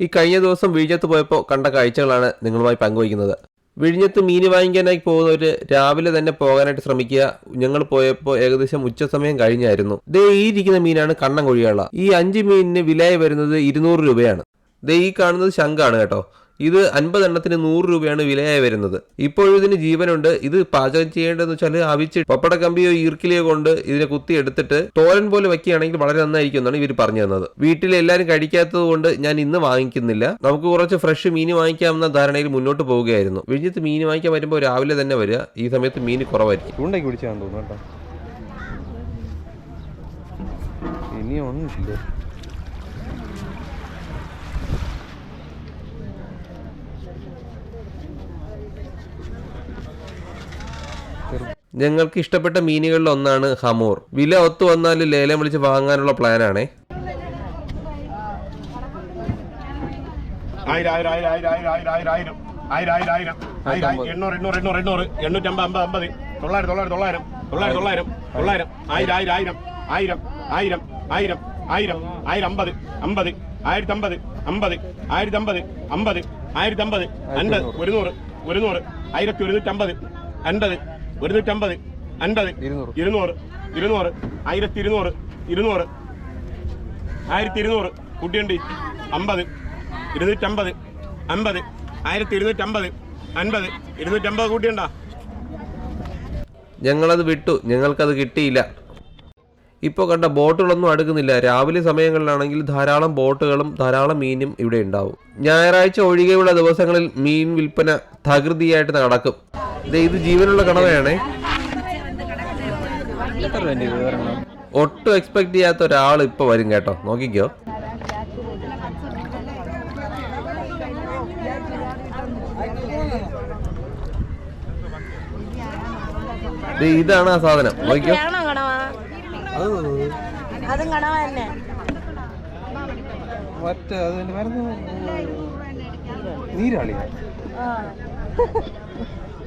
ഈ കഴിഞ്ഞ ദിവസം വിഴിഞ്ഞത്ത് പോയപ്പോൾ കണ്ട കാഴ്ചകളാണ് നിങ്ങളുമായി പങ്കുവയ്ക്കുന്നത്. വിഴിഞ്ഞത്ത് മീൻ വാങ്ങിക്കാനായി പോകുന്നവർ രാവിലെ തന്നെ പോകാനായിട്ട് ശ്രമിക്കുക. ഞങ്ങൾ പോയപ്പോൾ ഏകദേശം ഉച്ചസമയം കഴിഞ്ഞായിരുന്നു. ദേ ഈ ഇരിക്കുന്ന മീനാണ് കണ്ണൻ കൊഴിയാള ഈ അഞ്ച് മീനിന് വിലയായി വരുന്നത് ഇരുന്നൂറ് രൂപയാണ്. ദേ ഈ കാണുന്നത് ശംഖാണ് കേട്ടോ. ഇത് അൻപത് എണ്ണത്തിന് നൂറ് രൂപയാണ് വിലയായി വരുന്നത്. ഇപ്പോഴും ഇതിന് ജീവനുണ്ട്. ഇത് പാചകം ചെയ്യേണ്ടതെന്ന് വെച്ചാൽ അവിച്ച് പപ്പട കമ്പിയോ ഈർക്കിലിയോ കൊണ്ട് ഇതിനെ കുത്തി എടുത്തിട്ട് തോരൻ പോലെ വയ്ക്കുകയാണെങ്കിൽ വളരെ നന്നായിരിക്കും എന്നാണ് ഇവർ പറഞ്ഞു തന്നത്. വീട്ടിൽ എല്ലാവരും കഴിക്കാത്തത് കൊണ്ട് ഞാൻ ഇന്ന് വാങ്ങിക്കുന്നില്ല. നമുക്ക് കുറച്ച് ഫ്രഷ് മീൻ വാങ്ങിക്കാമെന്ന ധാരണയിൽ മുന്നോട്ട് പോവുകയായിരുന്നു. വിഴിഞ്ഞത്ത് മീൻ വാങ്ങിക്കാൻ വരുമ്പോൾ രാവിലെ തന്നെ വരിക. ഈ സമയത്ത് മീൻ കുറവായിരിക്കും. ചൂണ്ടയ്ക്ക് തോന്നുന്നു കേട്ടോ. ഇനി ഞങ്ങൾക്ക് ഇഷ്ടപ്പെട്ട മീനുകളിൽ ഒന്നാണ് ഹമൂർ വില ഒത്തു വന്നാൽ ലേലം വിളിച്ച് വാങ്ങാനുള്ള പ്ലാനാണേ ആയിരം ആയിരം ആയിരം ആയിരം ആയിരം ആയിരം ആയിരം ആയിരം ആയിരം ആയിരം ആയിരം ആയിരം എണ്ണൂറ് എണ്ണൂറ് എണ്ണൂറ് എണ്ണൂറ് എണ്ണൂറ്റമ്പത് അമ്പത് അമ്പത് തൊള്ളായിരം തൊള്ളായിരം തൊള്ളായിരം തൊള്ളായിരം തൊള്ളായിരം തൊള്ളായിരം ആയിരം ആയിരം ആയിരം ആയിരം ആയിരം ആയിരം ആയിരം ആയിരം അമ്പത് അമ്പത് ആയിരത്തി അമ്പത് അമ്പത് ആയിരത്തി അമ്പത് അമ്പത് ആയിരത്തി അമ്പത് അൻപത് ഒരുന്നൂറ് ഒരുന്നൂറ് ആയിരത്തി ഒരുന്നൂറ്റമ്പത് അൻപത് ഒരുന്നൂറ്റമ്പത് അൻപത് ഇരുന്നൂറ്. ഇരുന്നൂറ് ആയിരത്തി ഇരുന്നൂറ് ഇരുന്നൂറ് ആയിരത്തി ഇരുന്നൂറ് കുട്ടിയുണ്ട് അമ്പത് ഇരുന്നൂറ്റമ്പത് അമ്പത് ആയിരത്തി ഇരുന്നൂറ്റമ്പത് അൻപത് ഇരുന്നൂറ്റമ്പത് കൂട്ടിയുണ്ടാ? ഞങ്ങളത് വിട്ടു ഞങ്ങൾക്കത് കിട്ടിയില്ല. ഇപ്പോൾ കണ്ട ബോട്ടുകളൊന്നും അടുക്കുന്നില്ല. രാവിലെ സമയങ്ങളിലാണെങ്കിൽ ധാരാളം ബോട്ടുകളും ധാരാളം മീനും ഇവിടെ ഉണ്ടാവും. ഞായറാഴ്ച ഒഴികെയുള്ള ദിവസങ്ങളിൽ മീൻ വിൽപ്പന തകൃതിയായിട്ട് നടക്കും. ഇത് ജീവനുള്ള ഒരെണ്ണം ഒട്ടും എക്സ്പെക്ട് ചെയ്യാത്ത ഒരാൾ ഇപ്പൊ വരും കേട്ടോ. നോക്കിക്കോ. ഇതാണ് ആ സാധനം. നോക്കിക്കോ. അതും കണവ തന്നെ. മറ്റേ നീരാളിയാ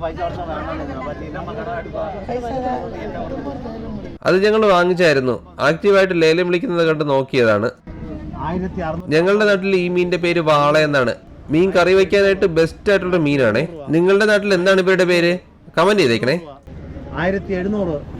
പൈസ അത് ഞങ്ങൾ വാങ്ങിച്ചായിരുന്നു. ആക്റ്റീവായിട്ട് ലേലം വിളിക്കുന്നത് കണ്ട് നോക്കിയതാണ്. ഞങ്ങളുടെ നാട്ടിൽ ഈ മീനിന്റെ പേര് വാള എന്നാണ്. മീൻ കറി വയ്ക്കാനായിട്ട് ബെസ്റ്റ് ആയിട്ടുള്ള മീനാണേ. നിങ്ങളുടെ നാട്ടിൽ എന്താണ് ഇവരുടെ പേര്? കമന്റ് ചെയ്തേക്കണേ. ആയിരത്തി എഴുന്നൂറ്.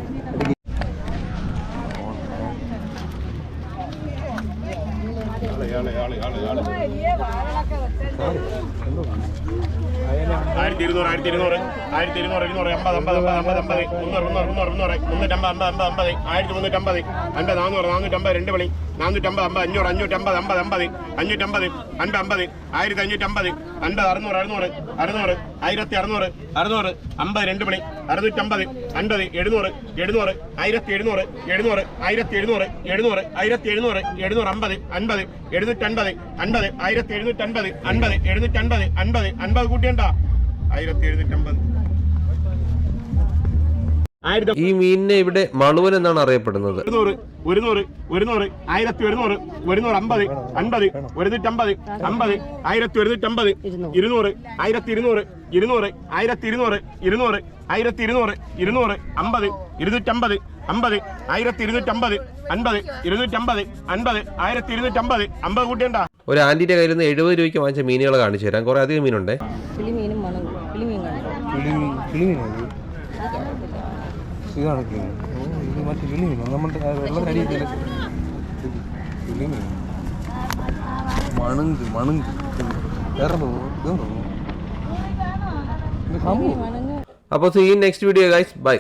ആയിരത്തി ഇരുന്നൂറ് ആയിരത്തി ഇരുന്നൂറ് ആയിരത്തി ഇരുന്നൂറ് ഇരുന്നൂറ് അമ്പത് അമ്പത് അമ്പത് അമ്പത് മുന്നൂറ് മുന്നൂറ് മുന്നൂറ് മുന്നൂറ് മുന്നൂറ്റമ്പത് അമ്പത് അമ്പത് അമ്പത് ആയിരത്തി മുന്നൂറ്റമ്പത് അമ്പത് നാനൂറ് നാനൂറ്റമ്പത് രണ്ട് വിളി. നാനൂറ്റമ്പത് അമ്പത് അഞ്ഞൂറ് അഞ്ഞൂറ്റമ്പത് അമ്പത് അമ്പത് അഞ്ഞൂറ്റമ്പത് അൻപത് അമ്പത് ആയിരത്തി അഞ്ഞൂറ്റമ്പത് അൻപത് അറുന്നൂറ് അറുന്നൂറ് അറുന്നൂറ് ആയിരത്തി അറുന്നൂറ് അറുന്നൂറ് അമ്പത് രണ്ട് മണി അറുന്നൂറ്റമ്പത് അൻപത് എഴുന്നൂറ് എഴുന്നൂറ് ആയിരത്തി എഴുന്നൂറ് എഴുന്നൂറ് ആയിരത്തി എഴുന്നൂറ് എഴുന്നൂറ് ആയിരത്തി എഴുന്നൂറ് എഴുന്നൂറ് അമ്പത് അൻപത് എഴുന്നൂറ്റൻപത് അൻപത് ആയിരത്തി എഴുന്നൂറ്റൻപത് അൻപത് എഴുന്നൂറ്റൻപത് അൻപത് അൻപത് കൂട്ടിയണ്ട ആയിരത്തി എഴുന്നൂറ്റമ്പത് ഈ മീനിനെ ഇവിടെ മളുവൻ എന്നാണ് അറിയപ്പെടുന്നത്. ഒരുന്നൂറ് ഒരുന്നൂറ് ഒരുന്നൂറ് ആയിരത്തി ഒരുന്നൂറ് ഒരുന്നൂറ് അമ്പത് അൻപത് ഒരുന്നൂറ്റമ്പത് അമ്പത് ആയിരത്തി ഒരുന്നൂറ്റമ്പത് ഇരുന്നൂറ് ആയിരത്തി ഇരുന്നൂറ് ഇരുന്നൂറ് ആയിരത്തി ഇരുന്നൂറ് ഇരുന്നൂറ് ആയിരത്തി ഇരുന്നൂറ് ഇരുന്നൂറ് അമ്പത് ഇരുന്നൂറ്റമ്പത് അമ്പത് ആയിരത്തി ഇരുന്നൂറ്റമ്പത് അൻപത് ഇരുന്നൂറ്റമ്പത് അൻപത് ആയിരത്തി ഇരുന്നൂറ്റമ്പത് അമ്പത് കൂട്ടിയണ്ട ഒരു ആന്റിന്റെ കയ്യിൽ നിന്ന് എഴുപത് രൂപയ്ക്ക് വാങ്ങിച്ച മീനുകൾ കാണിച്ചു തരാം. കുറെ അധികം മീനുണ്ട്? അപ്പൊ see next video guys bye